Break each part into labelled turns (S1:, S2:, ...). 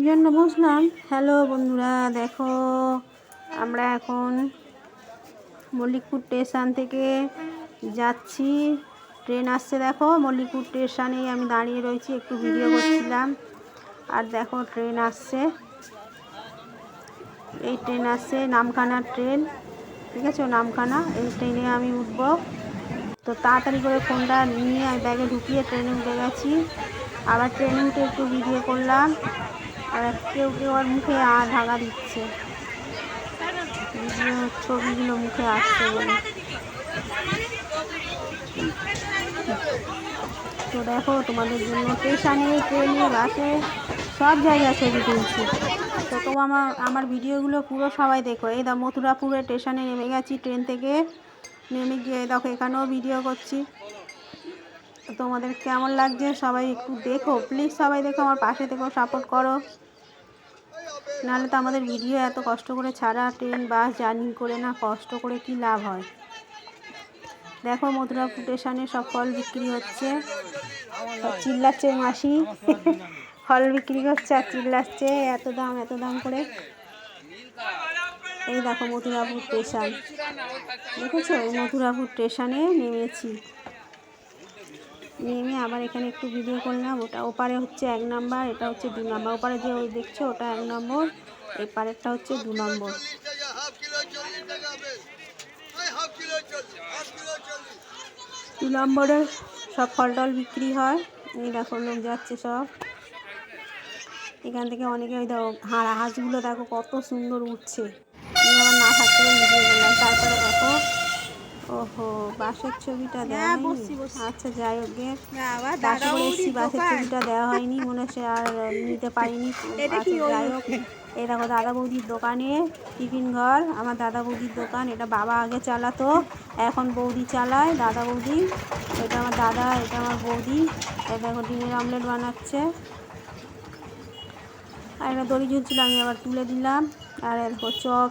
S1: এই জন্য বুঝলাম হ্যালো বন্ধুরা, দেখো, আমরা এখন মল্লিকপুর স্টেশন থেকে যাচ্ছি। ট্রেন আসছে, দেখো, মল্লিকপুর স্টেশনেই আমি দাঁড়িয়ে রয়েছি, একটু ভিডিও করছিলাম। আর দেখো, ট্রেন আসছে। এই ট্রেন আসছে নামখানার ট্রেন। ঠিক আছে, নামখানা, এই ট্রেনে আমি উঠবো। তো তাড়াতাড়ি করে ফোনটা নিয়ে আমি ব্যাগে ঢুকিয়ে ট্রেনে উঠে গেছি। আবার ট্রেনে উঠে একটু ভিডিও করলাম। আর কেউ কেউ আর মুখে আ ঢাকা দিচ্ছে। ছবিগুলো মুখে আসছে বলে। তো দেখো, তোমাদের জন্য স্টেশনে ট্রেনে বাসে, সব জায়গায় ছবি তুলছি। তো তো আমার আমার ভিডিওগুলো পুরো সবাই দেখো। এই দা মথুরাপুরে স্টেশনে নেমে গেছি, ট্রেন থেকে। নেমে গিয়ে দেখো, এখানেও ভিডিও করছি। তো তোমাদের কেমন লাগছে? সবাই একটু দেখো। প্লিজ সবাই দেখো, আমার পাশে থেকেও সাপোর্ট করো। নাহলে তো আমাদের ভিডিও এত কষ্ট করে ছাড়া ট্রেন বাস জার্নি করে না কষ্ট করে কি লাভ হয়? দেখো মথুরাপুর স্টেশনে সব ফল বিক্রি হচ্ছে। চিল্লাচ্ছে মাসি। ফল বিক্রি করছে আর চিল্লাচ্ছে। এত দাম এত দাম করে। এই দেখো মথুরাপুর স্টেশন দেখেছ? এই মথুরাপুর স্টেশনে নেমেছি। নেমে আবার এখানে একটু ভিডিও করলাম ওটা ওপারে হচ্ছে এক নাম্বার এটা হচ্ছে দু নাম্বার ওপারে যে ওই দেখছ, ওটা এক নম্বর এই পারেরটা হচ্ছে দু নম্বর দু নম্বরে সব ফল টল বিক্রি হয়। এই দেখো, লোক যাচ্ছে সব। এখান থেকে অনেকে ওই দেখো, হাঁড়া হাঁসগুলো দেখো কত সুন্দর উঠছে। আবার না থাকতে ভিডিও করলাম। তারপরে দেখো ওহো বাসের ছবিটা দেওয়া হয়নি? আচ্ছা যাই হোক গে বাসে করে এসেছি বাসের ছবিটা দেওয়া হয়নি মনে হচ্ছে আর নিতে পারিনি। আচ্ছা যাই হোক এই দেখো দাদা বৌদির দোকানে টিফিন ঘর আমার দাদা বৌদির দোকান এটা বাবা আগে চালাতো এখন বৌদি চালায় দাদা বৌদি এটা আমার দাদা এটা আমার বৌদি এই দেখো ডিমের অমলেট বানাচ্ছে। আর একটা দড়ি ঝুলছিল, আমি আবার তুলে দিলাম। আর দেখো চপ,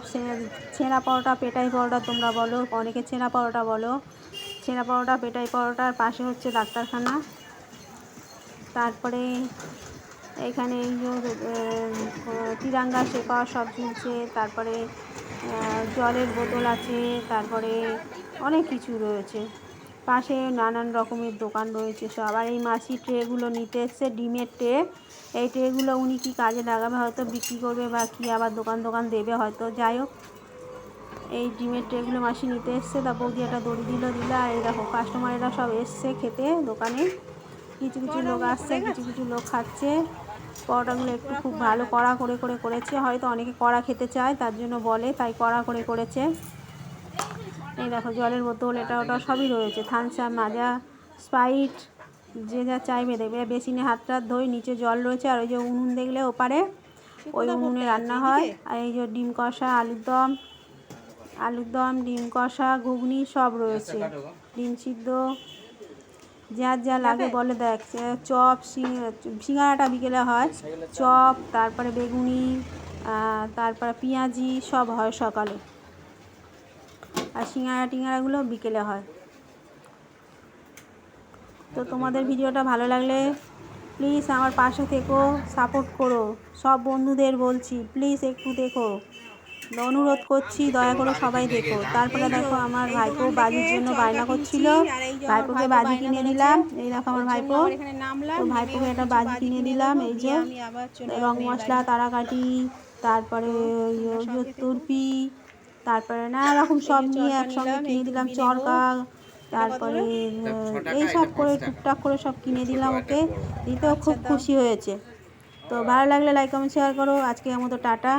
S1: ছেঁড়া পরোটা, পেটাই পরোটা তোমরা বলো, অনেকে ছেঁড়া পরোটা বলো। ছেঁড়া পরোটা, পেটাই পরোটার পাশে হচ্ছে ডাক্তারখানা। তারপরে এখানে তিরাঙ্গা শেখা সব ঝুলছে, তারপরে জলের বোতল আছে, তারপরে অনেক কিছু রয়েছে। পাশে নানান রকমের দোকান রয়েছে। সব আর এই মাসি ট্রেগুলো নিতে এসছে ডিমের ট্রে এই ট্রেগুলো উনি কি কাজে লাগাবে হয়তো বিক্রি করবে বা কি আবার দোকান দোকান দেবে হয়তো যাই হোক। এই ডিমের ট্রেগুলো মাসি নিতে এসছে তা বৌদি একটা দড়ি দিল দিল আর এই দেখো কাস্টমারেরা সব এসছে খেতে দোকানে। কিছু কিছু লোক আসছে কিছু কিছু লোক খাচ্ছে। পরোটাগুলো একটু খুব ভালো কড়া করে করে করেছে হয়তো অনেকে কড়া খেতে চায় তার জন্য বলে তাই কড়া করে করেছে। এই দেখো, জলের বোতল, এটা ওটা সবই রয়েছে। থানসা মাজা, স্প্রাইট, যে যা চাইবে দেখবে। বেসিনে হাত টাত ধোই, নিচে জল রয়েছে, আর ওই যে উনুন দেখলে ওপারে ওই উনুনে রান্না হয়। আর এই যে ডিম কষা, আলুর দম আলুর দম, ডিম কষা, ঘুগনি সব রয়েছে। ডিম সিদ্ধ যার যা লাগে বলে দেখ চপ সিঙ্গারাটা বিকেলে হয়। চপ, তারপরে বেগুনি তারপরে পেঁয়াজি, সব হয় সকালে। আর সিঙ্গারা টিঙ্গারাগুলো বিকেলে হয়। তো তোমাদের ভিডিওটা ভালো লাগলে প্লিজ আমার পাশে থেকো সাপোর্ট করো। সব বন্ধুদের বলছি প্লিজ একটু দেখো। অনুরোধ করছি, দয়া করে সবাই দেখো। তারপরে দেখো আমার ভাইপো বাজির জন্য বায়না করছিল। ভাইপোকে বাজি কিনে দিলাম এই দেখো আমার ভাইপো। ভাইপোকে একটা বাজি কিনে দিলাম এই যে। রং মশলা, তারাকাটি, তারপরে তুরপি তারপরে নানা রকম সব নিয়ে একসঙ্গে কিনে দিলাম চরকা তারপরে এই সব করে টুকটাক করে সব কিনে দিলাম ওকে। দিতেও খুব খুশি হয়েছে। তো ভালো লাগলে লাইক কমেন্ট শেয়ার করো। আজকে মতো টাটা।